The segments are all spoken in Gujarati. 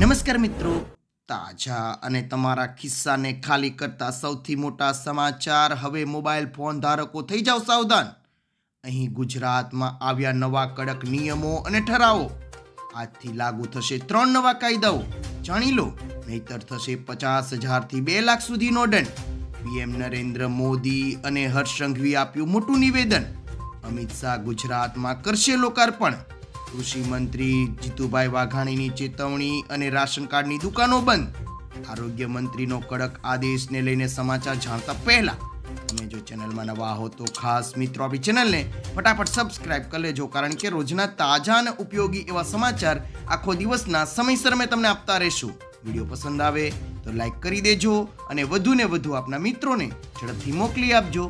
નમસ્કાર મિત્રો. તાજા અને તમારા ખિસ્સાને ખાલી કરતા સૌથી મોટા સમાચાર હવે મોબાઈલ ફોન ધારકો થઈ જાઓ સાવધાન. અહીં ગુજરાતમાં આવ્યા નવા કડક નિયમો અને ઠરાવો. આજથી લાગુ થશે ત્રણ નવા કાયદાઓ. જાણી લો, નહીતર થશે પચાસ હજારથી બે લાખ સુધીનો દંડ. પીએમ નરેન્દ્ર મોદી અને હર્ષ સંઘવી આપ્યું મોટું નિવેદન. અમિત શાહ ગુજરાતમાં કરશે લોકાર્પણ. કૃષિ મંત્રી જીતુભાઈ વાઘાણીની ચેતવણી અને રાશન કાર્ડની દુકાનો બંધ. આરોગ્ય મંત્રીનો કડક આદેશને લઈને સમાચાર જાણતા પહેલા, તમે જો ચેનલમાં નવા હો તો ખાસ મિત્રો આપણી ચેનલને ફટાફટ સબસ્ક્રાઇબ કરી લેજો, કારણ કે રોજના તાજા અને ઉપયોગી એવા સમાચાર આખો દિવસના સમયસર અમે તમને આપતા રહીશું. વીડિયો પસંદ આવે તો લાઈક કરી દેજો અને વધુને વધુ આપના મિત્રોને ઝડપથી મોકલી આપજો.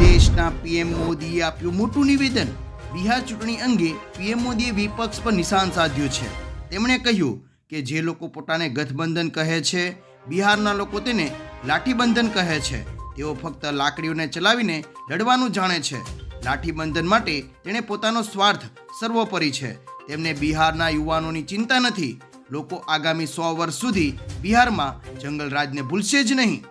દેશના પીએમ મોદીએ આપ્યું મોટું નિવેદન. બિહાર ચૂંટણી અંગે પીએમ મોદીએ વિપક્ષ પર નિશાન સાધ્યું છે. તેમણે કહ્યું કે જે લોકો પોતાને ગઠબંધન કહે છે, બિહારના લોકો તેને લાઠીબંધન કહે છે. તેઓ ફક્ત લાકડીઓને ચલાવીને લડવાનું જાણે છે. લાઠીબંધન માટે તેણે પોતાનો સ્વાર્થ સર્વોપરી છે. તેમને બિહારના યુવાનોની ચિંતા નથી. લોકો આગામી સો વર્ષ સુધી બિહારમાં જંગલ રાજને ભૂલશે જ નહીં.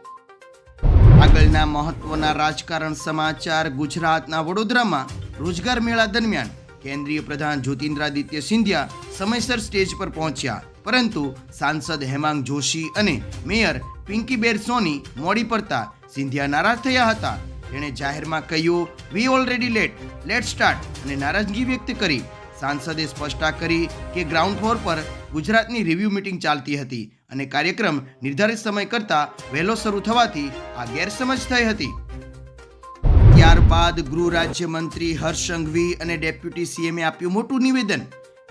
આગળના મહત્વના રાજકારણ સમાચાર ગુજરાતના વડોદરામાં. રોજગાર મેળા દરમિયાન કેન્દ્રીય પ્રધાન જ્યોતિન્દ્રાદિત્ય સિંધિયા સમયસર સ્ટેજ પર પહોંચ્યા. પરંતુ સાંસદ હેમાંગ જોશી અને મેયર પિંકીબેન સોની મોડી પડતા સિંધિયા નારાજ થયા હતા. તેણે જાહેરમાં કહ્યું we already late late start અને નારાજગી વ્યક્ત કરી. સાંસદે સ્પષ્ટતા કરી કે ગ્રાઉન્ડ ફ્લોર પર ગુજરાતની રિવ્યૂ મીટિંગ ચાલતી હતી અને કાર્યક્રમ નિર્ધારિત સમય કરતાં વહેલો શરૂ થવાથી આ ગેરસમજ થઈ હતી. ત્યારબાદ ગૃહ રાજ્યમંત્રી હર્ષ સંઘવી અને ડેપ્યુટી સીએમએ આપ્યું મોટું નિવેદન.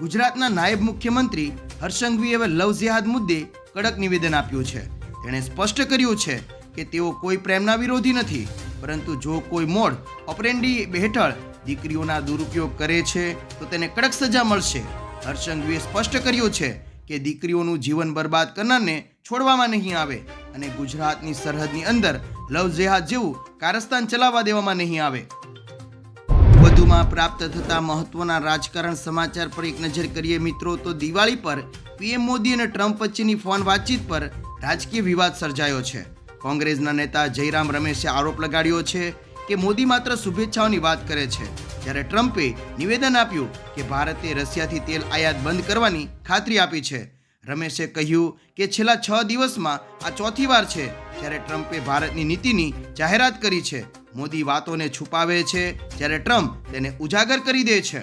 ગુજરાતના નાયબ મુખ્યમંત્રી હર્ષ સંઘવીએ લવ જેહાદ મુદ્દે કડક નિવેદન આપ્યું છે. તેણે સ્પષ્ટ કર્યું છે કે તેઓ કોઈ પ્રેમના વિરોધી નથી, પરંતુ જો કોઈ મોડ ઓપરેન્ડી હેઠળ દીકરીઓના દુરુપયોગ કરે છે, તો તેને કડક સજા મળશે. હર્ષંઘવીએ સ્પષ્ટ કર્યું છે કે દીકરીઓનું જીવન બરબાદ કરનારને છોડવામાં નહીં આવે અને ગુજરાતની સરહદની અંદર લવ જેહાદ જેવું કારસ્તાન ચલાવવા દેવામાં નહીં આવે. વધુમાં પ્રાપ્ત થતા મહત્વના રાજકારણ સમાચાર પર એક નજર કરીએ મિત્રો, તો દિવાળી પર પીએમ મોદી અને ટ્રમ્પ વચ્ચેની ફોન વાતચીત પર રાજકીય વિવાદ સર્જાયો છે. કોંગ્રેસના નેતા જયરામ રમેશે આરોપ લગાડ્યો છે કે મોદી માત્ર શુભેચ્છાઓની વાત કરે છે. જ્યારે ટ્રમ્પે નિવેદન આપ્યું કે ભારતે રશિયાથી તેલ આયાત બંધ કરવાની ખાતરી આપી છે. રમેશે કહ્યું કે છેલ્લા છ દિવસમાં આ ચોથી વાર છે જ્યારે ટ્રમ્પે ભારતની નીતિની જાહેરાત કરી છે. મોદી વાતોને છુપાવે છે જ્યારે ટ્રમ્પ તેને ઉજાગર કરી દે છે.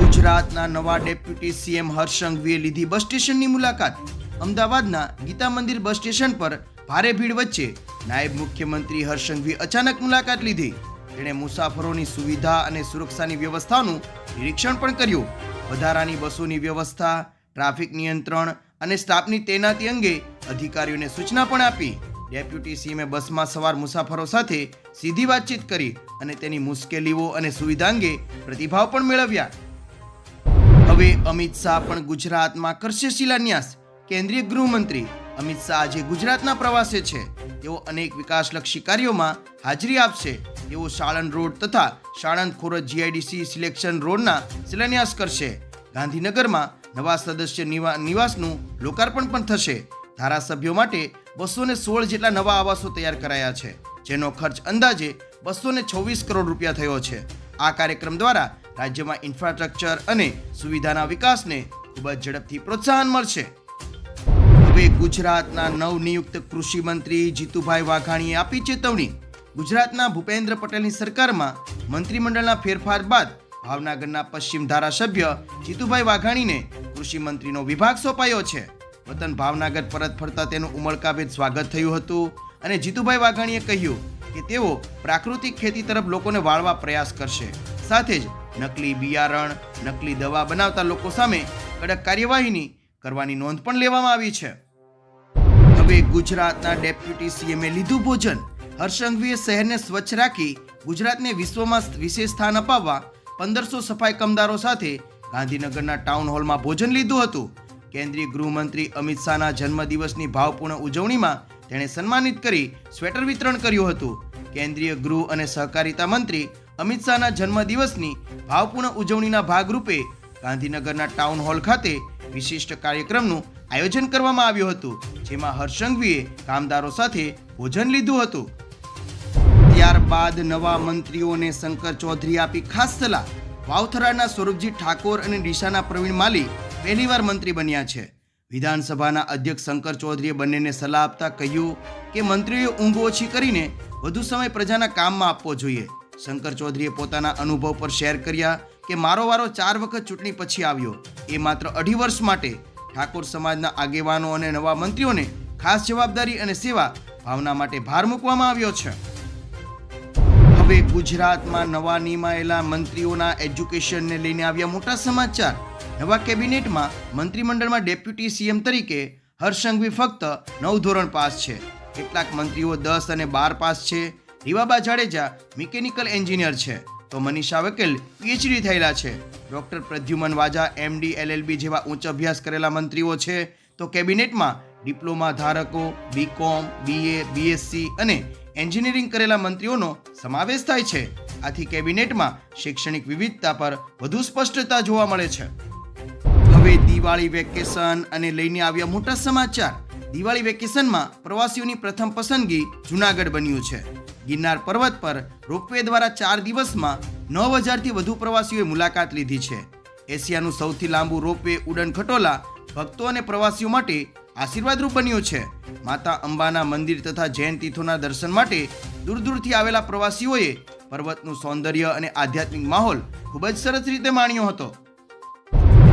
ગુજરાતના નવા ડેપ્યુટી સીએમ હર્ષ સંઘવીએ લીધી બસ સ્ટેશનની મુલાકાત. અમદાવાદના ગીતા મંદિર બસ સ્ટેશન પર ભારે ભીડ વચ્ચે નાયબ મુખ્યમંત્રી હર્ષ અચાનક મુલાકાત લીધી. તેણે મુસાફરોની સુવિધા અને સુરક્ષાની વ્યવસ્થાનું નિરીક્ષણ પણ કર્યું. વધારાની બસોની વ્યવસ્થા ટ્રાફિક નિયંત્રણ અને સ્ટાફની તૈનાતી અંગે અધિકારીઓને સૂચના પણ આપી. ડેપ્યુટી સીએમએ બસમાં સવાર મુસાફરો સાથે સીધી વાતચીત કરી અને તેની મુશ્કેલીઓ અને સુવિધા અંગે પ્રતિભાવ પણ મેળવ્યા. હવે અમિત શાહ પણ ગુજરાતમાં કરશે શિલાન્યાસ. કેન્દ્રીય ગૃહમંત્રી અમિત શાહ આજે ગુજરાતના પ્રવાસે છે. તેઓ અનેક વિકાસલક્ષી કાર્યોમાં હાજરી આપશે. તેઓ સાળંદ રોડ તથા સાળંદ ખોરજ જીઆઈડીસી સિલેક્શન રોડના શિલાન્યાસ કરશે. ગાંધીનગરમાં નવા સદસ્ય નિવા- નિવાસનું લોકાર્પણ પણ થશે. ધારાસભ્યો માટે બસો સોળ જેટલા નવા આવાસો તૈયાર કરાયા છે, જેનો ખર્ચ અંદાજે બસો છવ્વીસ કરોડ રૂપિયા થયો છે. આ કાર્યક્રમ દ્વારા રાજ્યમાં ઇન્ફ્રાસ્ટ્રક્ચર અને સુવિધાના વિકાસને ખૂબ જ ઝડપથી પ્રોત્સાહન મળશે. હવે ગુજરાતના નવનિયુક્ત કૃષિ મંત્રી જીતુભાઈ વાઘાણીએ આપી ચેતવણી. ગુજરાતના ભૂપેન્દ્ર પટેલની સરકારમાં મંત્રીમંડળના ફેરફાર બાદ ભાવનગરના પશ્ચિમ ધારાસભ્ય જીતુભાઈ વાઘાણીને કૃષિ મંત્રીનો વિભાગ સોંપાયો છે. વતન ભાવનગર પરત ફરતા તેનું ઉમળકાભેર સ્વાગત થયું હતું અને જીતુભાઈ વાઘાણીએ કહ્યું કે તેઓ પ્રાકૃતિક ખેતી તરફ લોકોને વાળવા પ્રયાસ કરશે. સાથે જ નકલી બિયારણ, નકલી દવા બનાવતા લોકો સામે કડક કાર્યવાહીની કરવાની નોંધ પણ લેવામાં આવી છે. હવે ગુજરાતના ડેપ્યુટી સીએમએ લીધું ભોજન. હર્ષંઘવીએ શહેરને સ્વચ્છ રાખી ગુજરાતને વિશ્વમાં વિશેષ સ્થાન અપાવવા પંદરસો સફાઈ કમદારો સાથે ગાંધીનગરના ટાઉન હોલમાં ભોજન લીધું હતું. કેન્દ્રીય ગૃહમંત્રી અમિત શાહના જન્મદિવસની ભાવપૂર્ણ ઉજવણીમાં તેણે સન્માનિત કરી સ્વેટર વિતરણ કર્યું હતું. કેન્દ્રીય ગૃહ અને સહકારિતા મંત્રી અમિત શાહના જન્મદિવસની ભાવપૂર્ણ ઉજવણીના ભાગરૂપે ગાંધીનગરના ટાઉન હોલ ખાતે વિશિષ્ટ કાર્યક્રમનું આયોજન કરવામાં આવ્યું હતું, જેમાં હર્ષંઘવીએ કામદારો સાથે ભોજન લીધું હતું. ત્યારબાદ નવા મંત્રીઓને શંકર ચૌધરી આપી ખાસ સલાહ. વાવથરાના સ્વરૂપજી ઠાકોર અને ડીસાના પ્રવીણ માલી પહેલીવાર મંત્રી બન્યા છે. વિધાનસભાના અધ્યક્ષ શંકર ચૌધરીએ બંનેને સલાહ આપતા કહ્યું કે મંત્રીઓએ ઊંઘ ઓછી કરીને વધુ સમય પ્રજાના કામમાં આપવો જોઈએ. શંકર ચૌધરીએ પોતાના અનુભવ પર શેર કર્યા કે મારો વારો ચાર વખત ચૂંટણી પછી આવ્યો. એ માત્ર અઢી વર્ષ માટે. ઠાકોર સમાજના આગેવાનો અને નવા મંત્રીઓને ખાસ જવાબદારી અને સેવા ભાવના માટે ભાર મૂકવામાં આવ્યો છે. હવે ગુજરાતમાં નવા નિમાયેલા મંત્રીઓના એજ્યુકેશનને લઈને આવ્યા મોટા સમાચાર. નવા કેબિનેટમાં મંત્રીમંડળમાં ડેપ્યુટી સીએમ તરીકે હર્ષંઘવી ફક્ત નવ ધોરણ પાસ છે. કેટલાક મંત્રીઓ દસ અને બાર પાસ છે. રીવાબા જાડેજા મિકેનિકલ એન્જિનિયર છે. તો મનીષા વકીલ પીએચડી થયેલા છે. Doctor Pradyuman Vaja MD LLB જેવા ઉચ્ચ અભ્યાસ કરેલા મંત્રીઓ છે. તો કેબિનેટમાં ડિપ્લોમા ધારકો બીકોમ બીએ બીએસસી અને એન્જિનિયરિંગ કરેલા મંત્રીઓનો સમાવેશ થાય છે. આથી કેબિનેટમાં શૈક્ષણિક વિવિધતા પર વધુ સ્પષ્ટતા જોવા મળે છે. હવે દિવાળી વેકેશન અને લઈને આવ્યા મોટા સમાચાર. દિવાળી વેકેશનમાં પ્રવાસીઓની પ્રથમ પસંદગી જુનાગઢ બન્યું છે. ગિરનાર પર્વત પર રોપવે દ્વારા ચાર દિવસમાં નવ હજારથી વધુ પ્રવાસીઓએ મુલાકાત લીધી છે. એશિયાનું સૌથી લાંબુ રોપવે ઉડન ખટોલા ભક્તો અને પ્રવાસીઓ માટે આશીર્વાદરૂપ બન્યું છે. માતા અંબાના મંદિર તથા જૈન તીર્થોના દર્શન માટે દૂર દૂરથી આવેલા પ્રવાસીઓએ પર્વતનું સૌંદર્ય અને આધ્યાત્મિક માહોલ ખૂબ જ સરસ રીતે માણ્યો હતો.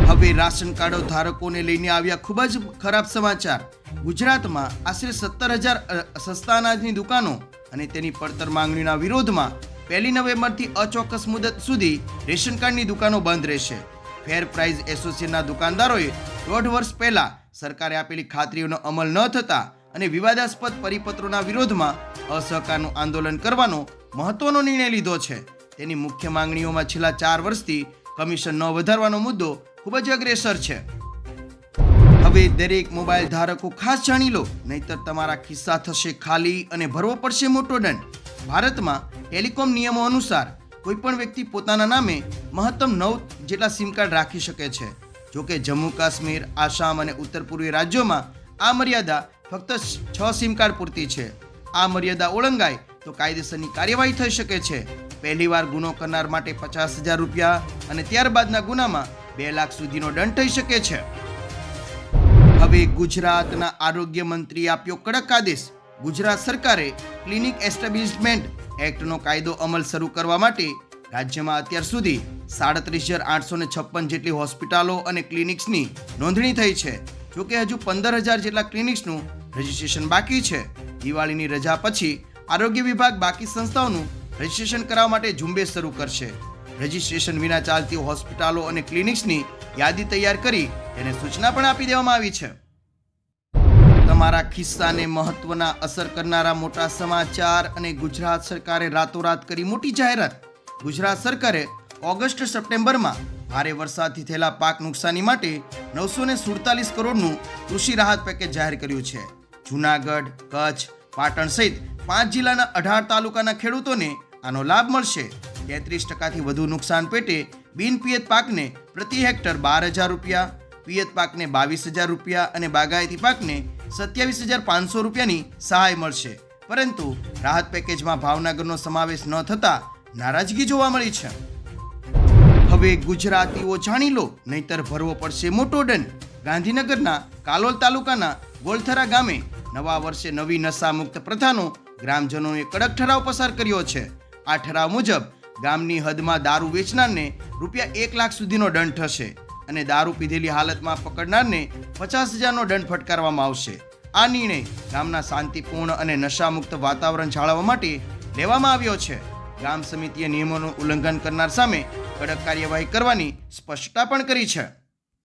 હવે રાશન કાર્ડો ધારકોને લઈને આવ્યા ખૂબ જ ખરાબ સમાચાર. ગુજરાતમાં આશરે સત્તર હજાર સસ્તા અનાજની દુકાનો અને તેની પડતર માંગણીના વિરોધમાં પહેલી નવેમ્બરથી અચોક્કસ મુદત સુધી રેશન કાર્ડની દુકાનો બંધ રહેશે. ફેર પ્રાઇઝ એસોસિએશનના દુકાનદારોએ દોઢ વર્ષ પહેલા સરકારે આપેલી ખાતરીઓનો અમલ ન થતા અને વિવાદાસ્પદ પરિપત્રોના વિરોધમાં અસહકારનું આંદોલન કરવાનો મહત્વનો નિર્ણય લીધો છે. તેની મુખ્ય માંગણીઓમાં છેલ્લા ચાર વર્ષથી કમિશન ન વધારવાનો મુદ્દો ખૂબ જ અગ્રેસર છે. હવે દરેક મોબાઈલ ધારકો ખાસ જાણી લો, નહીતર તમારા ખિસ્સા થશે ખાલી અને ભરવો પડશે મોટો દંડ. ભારતમાં ટેલિકોમ નિયમો અનુસાર કોઈ પણ વ્યક્તિ પોતાના નામે મહત્તમ નવ જેટલા સિમ કાર્ડ રાખી શકે છે. જો કે જમ્મુ કાશ્મીર, આસામ અને ઉત્તર પૂર્વી રાજ્યોમાં આ મર્યાદા ફક્ત છ સિમ કાર્ડ પૂરતી છે. આ મર્યાદા ઓળંગાય તો કાયદેસરની કાર્યવાહી થઈ શકે છે. પહેલીવાર ગુનો કરનાર માટે પચાસ હજાર રૂપિયા અને ત્યારબાદના ગુનામાં બે લાખ સુધીનો દંડ થઈ શકે છે. હવે ગુજરાતના આરોગ્ય મંત્રીએ આપ્યો કડક આદેશ. ગુજરાત સરકારે ક્લિનિક એસ્ટાબ્લિશમેન્ટ એક્ટનો કાયદો અમલ શરૂ કરવા માટે રાજ્યમાં અત્યાર સુધી સાડત્રીસ હજાર આઠસો ને છપ્પન જેટલી હોસ્પિટલો અને ક્લિનિક્સની નોંધણી થઈ છે. જોકે હજુ પંદર હજાર જેટલા ક્લિનિક્સનું રજિસ્ટ્રેશન બાકી છે. દિવાળીની રજા પછી આરોગ્ય વિભાગ બાકી સંસ્થાઓનું રજિસ્ટ્રેશન કરાવવા માટે ઝુંબેશ શરૂ કરશે. રજિસ્ટ્રેશન વિના ચાલતી હોસ્પિટલો અને ક્લિનિક્સની યાદી તૈયાર કરી તેને સૂચના પણ આપી દેવામાં આવી છે. તમારા ખિસ્સાને મહત્વના અસર કરનારા મોટા સમાચાર અને ગુજરાત સરકારે રાતોરાત કરી મોટી જાહેરાત. ગુજરાત સરકારે ઓગસ્ટ સપ્ટેમ્બરમાં ભારે વરસાદથી થયેલા પાક નુકસાની માટે નવસો ને સુડતાલીસ કરોડનું કૃષિ રાહત પેકેજ જાહેર કર્યું છે. જુનાગઢ, કચ્છ, પાટણ સહિત પાંચ જિલ્લાના અઢાર તાલુકાના ખેડૂતોને આનો લાભ મળશે. તેત્રીસ ટકાથી વધુ નુકસાન પેટે બિન પિયત પાકને પ્રતિ હેક્ટર બાર હજાર રૂપિયા, પિયત પાકને બાવીસ હજાર રૂપિયા અને બાગાયતી પાકને સત્યાવીસ હજાર પાંચસો રૂપિયાની સહાય મળશે. પરંતુ રાહત પેકેજમાં ભાવનગરનો સમાવેશ ન થતા નારાજગી જોવા મળી છે. હવે ગુજરાતીઓ જાણી લો, નહીતર ભરવો પડશે મોટો દંડ. ગાંધીનગરના કાલોલ તાલુકાના ગોલથરા ગામે નવા વર્ષે નવી નશામુક્ત પ્રથાનો ગ્રામજનોએ કડક ઠરાવ પસાર કર્યો છે. આ ઠરાવ મુજબ ગામની હદમાં દારૂ વેચનારને રૂપિયા એક લાખ સુધીનો દંડ થશે અને દારૂ પીધેલી હાલતમાં પકડનારને પચાસ હજારનો દંડ ફટકારવામાં આવશે. આ નિર્ણય ગામના શાંતિપૂર્ણ અને નશામુક્ત વાતાવરણ જાળવવા માટે લેવામાં આવ્યો છે. ગ્રામ સમિતિએ નિયમોનું ઉલ્લંઘન કરનાર સામે કડક કાર્યવાહી કરવાની સ્પષ્ટતા પણ કરી છે.